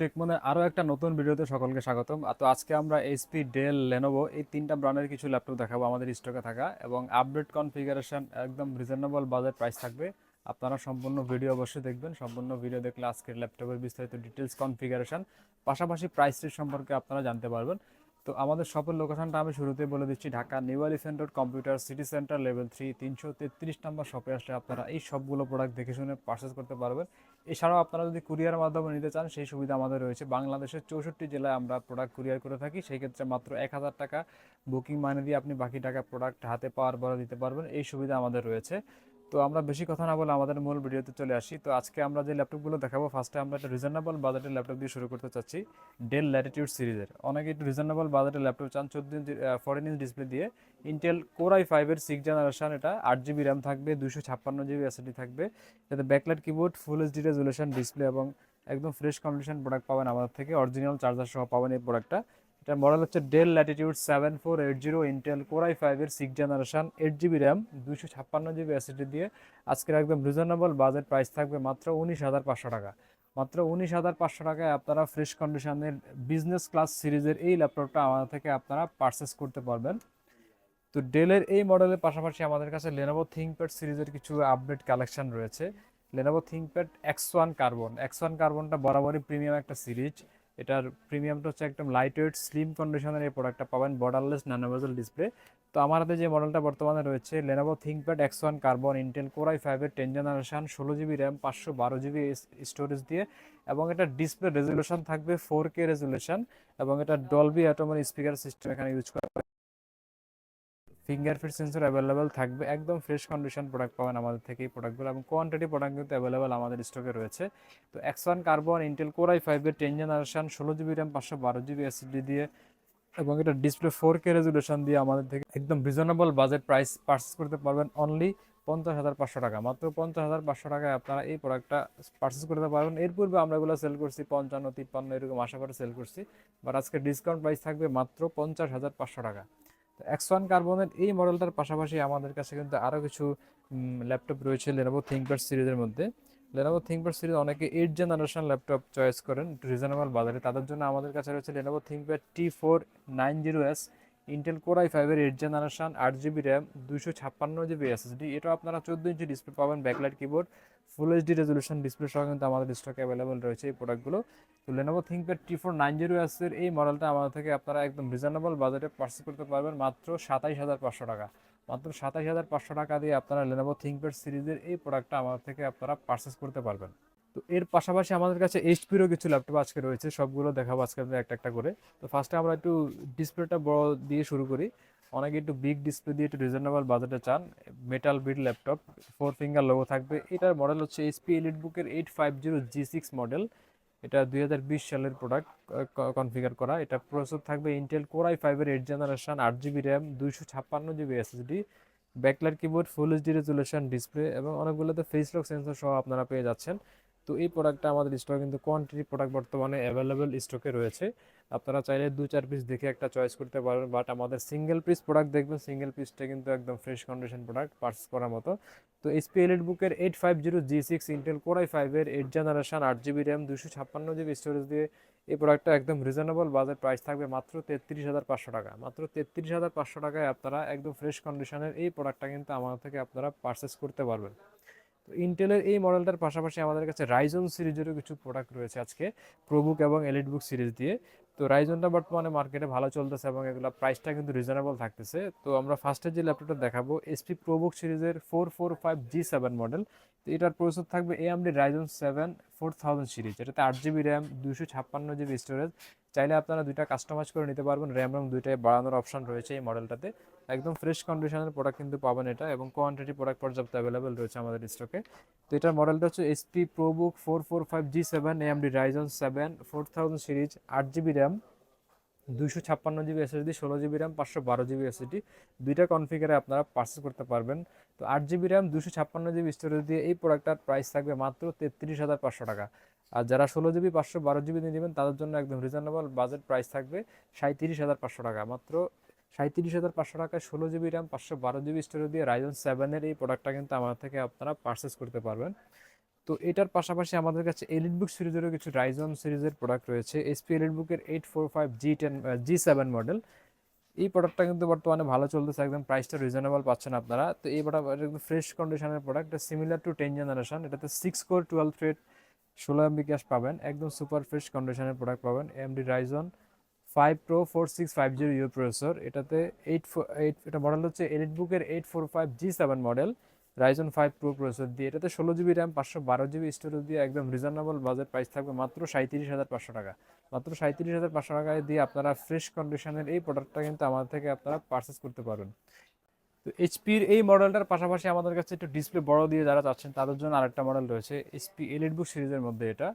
টেকমনের আরও একটা নতুন ভিডিওতে সকলকে স্বাগতম। তো আজকে আমরা এইচপি ডেল লেনোভো এই তিনটা ব্র্যান্ডের কিছু ল্যাপটপ দেখাবো আমাদের স্টকে থাকা এবং আপডেট কনফিগারেশন একদম রিজনেবল বাজেট প্রাইস থাকবে। আপনারা সম্পূর্ণ ভিডিও অবশ্যই দেখবেন, সম্পূর্ণ ভিডিও দেখলে আজকের ল্যাপটপের বিস্তারিত ডিটেলস কনফিগারেশন পাশাপাশি প্রাইসটির সম্পর্কে আপনারা জানতে পারবেন। তো আমাদের শপের লোকেশনটা আমি শুরুতে বলে দিচ্ছি, Dhaka new elephant road computer city centre level three, তিনশো তেত্রিশ নম্বর শপে আসলে আপনারা এই সবগুলো প্রোডাক্ট দেখে শুনে পারচেস করতে পারবেন। এছাড়াও আপনারা যদি কুরিয়ার মাধ্যমে নিতে চান, সেই সুবিধা আমাদের রয়েছে। বাংলাদেশের চৌষট্টি জেলায় আমরা প্রোডাক্ট কুরিয়ার করে থাকি, সেই ক্ষেত্রে মাত্র এক হাজার টাকা বুকিং মানি দিয়ে আপনি বাকি টাকা প্রোডাক্ট হাতে পাওয়ার পরে দিতে পারবেন। এই সুবিধা আমাদের রয়েছে। তো আমরা বেশি কথা না বলে আমাদের মূল ভিডিওতে চলে আসি। তো আজকে আমরা যে ল্যাপটপগুলো দেখাবো ফার্স্টে আমরা একটা রিজনেবল বাজেটের ল্যাপটপ দিয়ে শুরু করতে চাচ্ছি ডেল ল্যাটিটিউড সিরিজের। অনেকে একটু রিজনেবল বাজেটের ল্যাপটপ চান, চোদ্দ ইঞ্চি ফোরটিন ইঞ্চ ডিসপ্লে দিয়ে। ইন্টেল কোরাই ফাইভের সিক্স জেনারেশন এটা, আট জিবি র্যাম থাকবে দুশো ছাপ্পান্ন জিবি এসএসডি থাকবে। যাতে backlight keyboard full HD resolution display এবং একদম ফ্রেশ কন্ডিশন প্রোডাক্ট পাবেন আমাদের থেকে অরিজিনাল চার্জার সহ পাবেন এই প্রোডাক্টটা এটার মডেল হচ্ছে Dell Latitude seven four eight zero Intel core i ফাইভের six generation eight GB RAM দুশো ছাপ্পান্ন জিবি অ্যাসিডি দিয়ে আজকের একদম রিজনেবল বাজেট প্রাইস থাকবে মাত্র উনিশ হাজার পাঁচশো টাকা। মাত্র উনিশ হাজার পাঁচশো টাকায় আপনারা ফ্রেশ কন্ডিশনের বিজনেস ক্লাস সিরিজের এই ল্যাপটপটা আমাদের থেকে আপনারা পারচেস করতে পারবেন। তো ডেলের এই মডেলের পাশাপাশি আমাদের কাছে লেনোভো থিঙ্কপ্যাড সিরিজের কিছু আপডেট কালেকশন রয়েছে। Lenovo ThinkPad X one carbon X one কার্বনটা বরাবরই প্রিমিয়াম একটা সিরিজ এটার প্রিমিয়ামটা হচ্ছে একদম লাইট ওয়েট স্লিম কন্ডিশনের এই প্রোডাক্টটা পাবেন বর্ডারলেস ন্যানোভেজল ডিসপ্লে তো আমার হাতে যে মডেলটা বর্তমানে রয়েছে Lenovo ThinkPad X one carbon Intel core i ফাইভের টেন জেনারেশন ষোলো জিবি র্যাম পাঁচশো বারো জিবি স্টোরেজ দিয়ে, এবং এটা ডিসপ্লে রেজুলেশন থাকবে ফোর কে রেজুলেশন এবং এটা ডলবি অ্যাটোমের স্পিকার সিস্টেম এখানে ইউজ করা ফিঙ্গারপ্রিন্ট সেন্সর অ্যাভেলেবেল থাকবে। একদম ফ্রেশ কন্ডিশন প্রোডাক্ট পাবেন আমাদের থেকে এই প্রোডাক্টগুলো এবং কোয়ান্টিটি প্রোডাক্ট কিন্তু অ্যাভেলেবেল আমাদের স্টকে রয়েছে। তো one carbon Intel core i ফাইভের টেন জেনারেশন ষোলো জিবি র্যাম পাঁচশো বারো জিবি এসএসডি দিয়ে এবং এটা ডিসপ্লে ফোর কে রেজুলেশন দিয়ে আমাদের থেকে একদম রিজনেবল বাজেট প্রাইস পারচেস করতে পারবেন অনলি পঞ্চাশ হাজার পাঁচশো টাকা। মাত্র পঞ্চাশ হাজার পাঁচশো টাকায় আপনারা এই প্রোডাক্টটা পারচেস করতে পারবেন। এর পূর্বে আমরা এগুলো সেল করছি, পঞ্চান্ন, তিপ্পান্ন, এরকম আশা করে সেল করছি। বাট আজকে ডিসকাউন্ট প্রাইস থাকবে মাত্র পঞ্চাশ হাজার পাঁচশো টাকা। এক্স ওয়ান কার্বনের এই মডেলটার পাশাপাশি আমাদের কাছে কিন্তু আরও কিছু ল্যাপটপ রয়েছে লেনোভো থিঙ্কপ্যাড সিরিজের মধ্যে। লেনোভো থিঙ্কপ্যাড সিরিজ অনেকে এইট জেনারেশন ল্যাপটপ চয়েস করেন রিজনেবল বাজারে। তাদের জন্য আমাদের কাছে রয়েছে Lenovo ThinkPad T four nine zero S Intel core i ফাইভের এইট জেনারেশন আট জিবি র্যাম দুশো ছাপ্পান্ন জিবি এসএসডি এটা আপনারা চোদ্দ ইঞ্চি ডিসপ্লে পাবেন backlight keyboard full HD resolution display সহ কিন্তু আমাদের স্টকে অ্যাভেলেবল রয়েছে এই প্রোডাক্টগুলো তো Lenovo ThinkPad T four nine zero এসের এই মডেলটা আমাদের থেকে আপনারা একদম রিজনেবল বাজেটে পার্চেস করতে পারবেন মাত্র সাতাইশ হাজার পাঁচশো টাকা। মাত্র সাতাইশ হাজার পাঁচশো টাকা দিয়ে আপনারা লেনোভো থিঙ্কপ্যাড সিরিজের এই প্রোডাক্টটা আমাদের থেকে আপনারা পার্চেস করতে পারবেন। তো এর পাশাপাশি আমাদের কাছে এইচপিরও কিছু ল্যাপটপ আজকে রয়েছে, সবগুলো দেখাবো আজকে আপনাদের একটা একটা করে। তো ফার্স্টে আমরা একটু ডিসপ্লেটা বড় দিয়ে শুরু করি। অনেকে একটু বিগ ডিসপ্লে দিয়ে একটু রিজনেবল বাজেটে চান। Metal build laptop four finger logo থাকবে। এটার মডেল হচ্ছে এইচপি এলিট বুকের eight five zero G six model এটা দুই হাজার বিশ সালের প্রোডাক্ট কনফিগার করা। এটা প্রসেসর থাকবে ইন্টেল কোরাই ফাইভের এইট জেনারেশন আট জিবি র্যাম দুইশো ছাপ্পান্ন GB SSD backlit keyboard full HD resolution display এবং অনেকগুলোতে ফেস লক সেন্সর সহ আপনারা পেয়ে যাচ্ছেন। তো এই প্রোডাক্টটা আমাদের স্টকে কিন্তু কোয়ান্টিটি প্রোডাক্ট বর্তমানে অ্যাভেলেবেল স্টকে রয়েছে। আপনারা চাইলে দু, চার পিস দেখে একটা চয়েস করতে পারবেন বাট আমাদের সিঙ্গেল পিস প্রোডাক্ট দেখবেন সিঙ্গেল পিসটা কিন্তু একদম ফ্রেশ কন্ডিশন প্রোডাক্ট পার্চেস করার মতো। তো এসপি এলিট বুকের eight five zero G six Intel core i ফাইভের এইট জেনারেশন আট জিবি র্যাম দুশো ছাপ্পান্ন জিবি স্টোরেজ দিয়ে এই প্রোডাক্টটা একদম রিজনেবল বাজার প্রাইস থাকবে মাত্র তেত্রিশ হাজার পাঁচশো টাকা। মাত্র তেত্রিশ হাজার পাঁচশো টাকায় আপনারা একদম ফ্রেশ কন্ডিশনের এই প্রোডাক্টটা কিন্তু আমাদের থেকে আপনারা পারচেস করতে পারবেন। তো ইন্টেলের এই মডেলটার পাশাপাশি আমাদের কাছে রাইজন সিরিজেরও কিছু প্রোডাক্ট রয়েছে আজকে প্রোবুক এবং এলিট বুক সিরিজ দিয়ে। তো রাইজনটা বর্তমানে মার্কেটে ভালো চলতেছে এবং এগুলো প্রাইসটা কিন্তু রিজনেবল থাকতেছে। তো আমরা ফার্স্টে যে ল্যাপটপটা দেখাবো এসপি প্রবুক সিরিজের four four five G seven model তো এটার প্রসেসর থাকবে AMD Ryzen seven four thousand series এটাতে আট জিবি র্যাম দুশো ছাপ্পান্ন জিবি স্টোরেজ চাইলে আপনারা দুইটা কাস্টমাইজ করে নিতে পারবেন। র্যাম রম দুইটাই বাড়ানোর অপশন রয়েছে এই মডেলটাতে একদম ফ্রেশ কন্ডিশনের প্রোডাক্ট কিন্তু পাবেন এটা এবং কোয়ান্টিটি প্রোডাক্ট পর্যাপ্ত অ্যাভেলেবেল রয়েছে আমাদের স্টকে তো এটার মডেলটা হচ্ছে HP ProBook four four five G seven AMD Ryzen seven four thousand series আট জিবি র্যাম দুইশো ছাপ্পান্ন জিবি এসএসডি ষোলো জিবি র্যাম পাঁচশো বারো জিবি এসএসডি দুইটা কনফিগারে আপনারা পার্চেস করতে পারবেন। তো আট জিবি র্যাম দুশো ছাপ্পান্ন জিবি স্টোরেজ দিয়ে এই প্রোডাক্টটার প্রাইস থাকবে মাত্র তেত্রিশ হাজার পাঁচশো টাকা। আর যারা ষোলো জিবি, পাঁচশো বারো জিবি নিয়ে নেবেন, তাদের জন্য একদম রিজনেবল বাজেট প্রাইস থাকবে সাঁত্রিশ হাজার পাঁচশো টাকা। মাত্র সাঁত্রিশ হাজার পাঁচশো টাকায় ষোলো জিবি র্যাম পাঁচশো বারো জিবি স্টোরেজ দিয়ে রাইজন সেভেনের এই প্রোডাক্টটা কিন্তু আমার থেকে আপনারা পারচেস করতে পারবেন। তো এটার পাশাপাশি আমাদের কাছে এলিট বুক সিরিজেরও কিছু রাইজন সিরিজের প্রোডাক্ট রয়েছে। এসপি এলিট বুকের eight four five G ten G seven model এই প্রোডাক্টটা কিন্তু বর্তমানে ভালো চলতেছে, একদম প্রাইসটা রিজনেবল পাচ্ছেন আপনারা। তো এই প্রোডাক্ট ফ্রেশ কন্ডিশনের product similar to ten generation এটাতে সিক্স কোর টুয়েলভ থ্রেড ষোলো এমবি ক্যাশ পাবেন, একদম সুপার ফ্রেশ কন্ডিশনের প্রোডাক্ট পাবেন AMD Ryzen five pro four six five zero U processor এটাতে এইট ফোর এইট এটা মডেল হচ্ছে এলিট বুকের eight four five G seven model Ryzen five pro processor দিয়ে, এটাতে ষোলো জিবি র্যাম পাঁচশো বারো জিবি স্টোরেজ দিয়ে একদম রিজনেবল বাজেট প্রাইস থাকবে মাত্র সাঁত্রিশ হাজার পাঁচশো টাকা। মাত্র সাঁত্রিশ হাজার পাঁচশো টাকায় দিয়ে আপনারা ফ্রেশ কন্ডিশনের এই প্রোডাক্টটা কিন্তু আমাদের থেকে আপনারা পারচেস করতে পারবেন। তো এইচপির এই মডেলটার পাশাপাশি আমাদের কাছে একটু ডিসপ্লে বড় দিয়ে যারা চাচ্ছেন, তাদের জন্য আরেকটা মডেল রয়েছে এইচপি এলিট বুক সিরিজের মধ্যে এটা।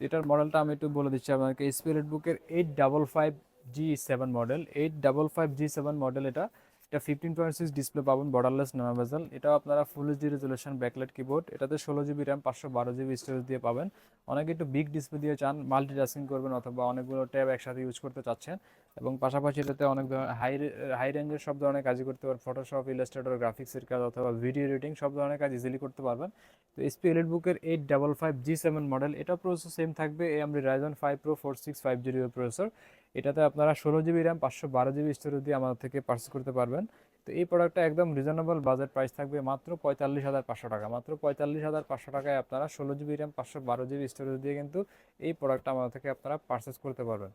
এটার মডেলটা আমি একটু বলে দিচ্ছি আপনাকে এইচপি এলিট বুকের eight double five G seven model eight double five G seven model এটা। এটা ফিফটিন পয়েন্ট সিক্স ডিসপ্লে পাবেন বর্ডারলেস নামা ভেজাল এটাও আপনারা full HD resolution backlight keyboard এটাতে ষোলো জিবি র্যাম পাঁচশো বারো জিবি স্টোরেজ দিয়ে পাবেন। অনেকে একটু বিগ ডিসপ্লে দিয়ে চান মাল্টি মাল্টিটাস্কিং করবেন অথবা অনেকগুলো ট্যাব একসাথে ইউজ করতে চাচ্ছেন। এবং পাশাপাশি এটাতে অনেক ধরনের হাই হাই রেঞ্জের সব ধরনের কাজই করতে পারবেন। ফটোশপ ইলাস্ট্রেটর গ্রাফিক্সের কাজ অথবা ভিডিও এডিটিং সব ধরনের কাজ ইজিলি করতে পারবেন। তো এসপি এলিট বুকের eight double five G seven model এটা প্রসেসর সেম থাকবে। AMD Ryzen five pro four six five zero processor এটাতে আপনারা ষোলো জিবি র্যাম পাঁচশো বারো জিবি স্টোরেজ দিয়ে আমাদের থেকে পার্চেস করতে পারবেন। তো এই প্রোডাক্টটা একদম রিজনেবল বাজেট প্রাইস থাকবে মাত্র পঁয়তাল্লিশ হাজার পাঁচশো টাকা। মাত্র পঁয়তাল্লিশ হাজার পাঁচশো টাকায় আপনারা ষোলো জিবি র্যাম পাঁচশো বারো জিবি স্টোরেজ দিয়ে কিন্তু এই প্রোডাক্টটা আমাদের থেকে আপনারা পারচেস করতে পারবেন।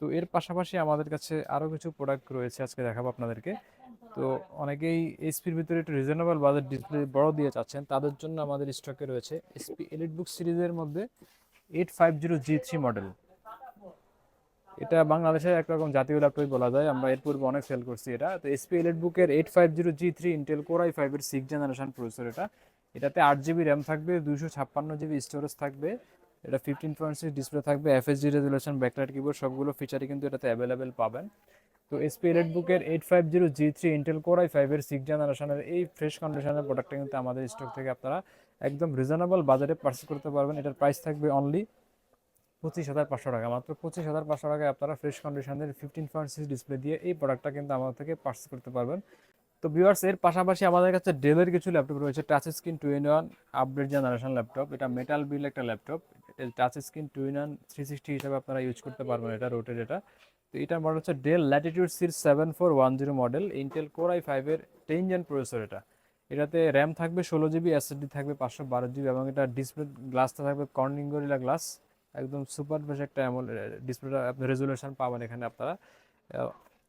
তো এর পাশাপাশি আমাদের কাছে আরও কিছু প্রোডাক্ট রয়েছে আজকে দেখাবো আপনাদেরকে। তো অনেকেই এসপির ভিতরে একটু রিজনেবল বাজেট ডিসপ্লে বড় দিয়ে চাচ্ছেন, তাদের জন্য আমাদের স্টকে রয়েছে এসপি এলিট বুক সিরিজের মধ্যে eight five zero G three model এটা বাংলাদেশের একরকম জাতীয় ল্যাপটপ বলা যায়, আমরা এর পূর্বে অনেক সেল করছি এটা। তো এসপি এলিট বুকের eight five zero G three Intel core i ফাইভের সিক্স জেনারেশন প্রসেসর এটা। এটাতে আট জিবি র্যাম থাকবে দুশো ছাপ্পান্ন জিবি স্টোরেজ থাকবে এটা ফিফটিন পয়েন্ট সিক্স ডিসপ্লে থাকবে এফএসডি রেজুলেশন ব্যাকলাইট কিবোর্ড সবগুলো ফিচারই কিন্তু এটাতে অ্যাভেলেবেল পাবেন। তো এসপি এলিট বুকের eight five zero G three Intel core i ফাইভের সিক্স জেনারেশনের এই ফ্রেশ কন্ডিশনের প্রোডাক্টটা কিন্তু আমাদের স্টক থেকে আপনারা একদম রিজনেবল বাজারে পার্চেস করতে পারবেন। এটার প্রাইস থাকবে অনলি পঁচিশ হাজার পাঁচশো টাকা, মাত্র পঁচিশ হাজার পাঁচশো টাকায় আপনারা ফ্রেশ কন্ডিশনের ফিফটিন পয়েন্ট সিক্স ডিসপ্লে দিয়ে এই প্রোডাক্টটা কিন্তু আমাদের থেকে পার্চেস করতে পারবেন। তো ভিউয়ার্স এর পাশাপাশি আমাদের কাছে ডেলের কিছু ল্যাপটপ রয়েছে touch screen two in one update generation laptop এটা মেটাল বিল একটা laptop touch screen two in one three sixty হিসাবে আপনারা ইউজ করতে পারবেন এটা রোটের এটা। তো এটার মডেল হচ্ছে Dell Latitude sir seven four one zero model Intel core I ফাইভের টেন জেন প্রসেসর এটা। এটাতে র্যাম থাকবে ষোলো জিবি এসএসডি থাকবে পাঁচশো বারো জিবি এবং এটা ডিসপ্লে গ্লাসটা থাকবে কর্নিং গরিলা গ্লাস একদম সুপার বেশ একটা এমন ডিসপ্লেটা আপনি রেজুলেশন পাবেন এখানে আপনারা।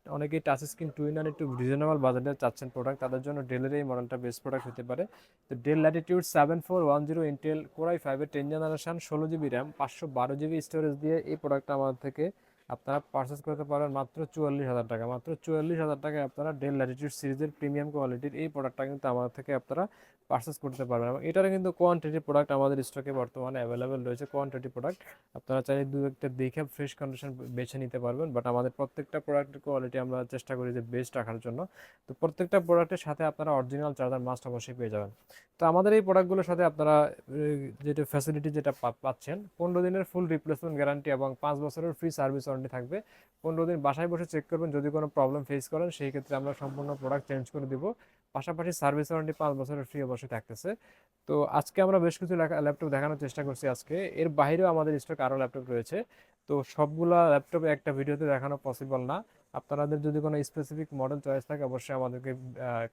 অনেকেই টাচ স্ক্রিন টু ইন একটু রিজনেবল বাজেটে চাচ্ছেন প্রোডাক্ট তাদের জন্য ডেলের এই মডেলটা বেস্ট প্রোডাক্ট হতে পারে। তো Dell Latitude seven four one zero Intel core i ফাইভের টেন জেনারেশন ষোলো জিবি র্যাম পাঁচশো বারো জিবি স্টোরেজ দিয়ে এই প্রোডাক্টটা আমাদের থেকে আপনারা পারচেস করতে পারেন মাত্র চুয়াল্লিশ হাজার টাকা। মাত্র চুয়াল্লিশ হাজার টাকায় আপনারা ডেল ল্যাটিটিউড সিরিজের প্রিমিয়াম কোয়ালিটির এই প্রোডাক্টটা কিন্তু আমাদের থেকে আপনারা পারচেস করতে পারবেন এবং এটার কিন্তু কোয়ান্টিটি প্রোডাক্ট আমাদের স্টকে বর্তমানে অ্যাভেলেবেল রয়েছে। কোয়ান্টিটি প্রোডাক্ট আপনারা চাইলে দু একটা দেখে ফ্রেশ কন্ডিশন বেছে নিতে পারবেন। বাট আমাদের প্রত্যেকটা প্রোডাক্টের কোয়ালিটি আমরা চেষ্টা করি যে বেস্ট রাখার জন্য। তো প্রত্যেকটা প্রোডাক্টের সাথে আপনারা অরিজিনাল চার্জার মাস্ট অবশ্যই পেয়ে যাবেন। তো আমাদের এই প্রোডাক্টগুলোর সাথে আপনারা যেটা ফ্যাসিলিটি যেটা পাচ্ছেন, পনেরো দিনের ফুল রিপ্লেসমেন্ট গ্যারান্টি এবং পাঁচ বছরের ফ্রি সার্ভিস ওয়ারেন্টি থাকবে। পনেরো দিন বাসায় বসে চেক করবেন, যদি কোনো প্রবলেম ফেস করেন, সেই ক্ষেত্রে আমরা সম্পূর্ণ প্রোডাক্ট চেঞ্জ করে দিব। পাশাপাশি সার্ভিস ওয়ারেন্টি পাঁচ বছরের ফ্রি অবশ্যই থাকতেছে। তো আজকে আমরা বেশ কিছু ল্যাপটপ দেখানোর চেষ্টা করছি আজকে। এর বাইরেও আমাদের স্টক আরও ল্যাপটপ রয়েছে। তো সবগুলা ল্যাপটপ একটা ভিডিওতে দেখানো পসিবল না। আপনাদের যদি কোনো স্পেসিফিক মডেল চয়েস থাকে, অবশ্যই আমাদেরকে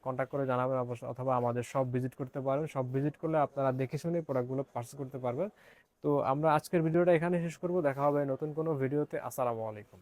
কন্ট্যাক্ট করে জানাবেন। অবশ্যই অথবা আমাদের সব ভিজিট করতে পারেন। সব ভিজিট করলে আপনারা দেখে শুনে প্রোডাক্টগুলো পার্চেস করতে পারবেন। তো আমরা আজকের ভিডিওটা এখানে শেষ করব। দেখা হবে নতুন কোনো ভিডিওতে। আসসালামু আলাইকুম।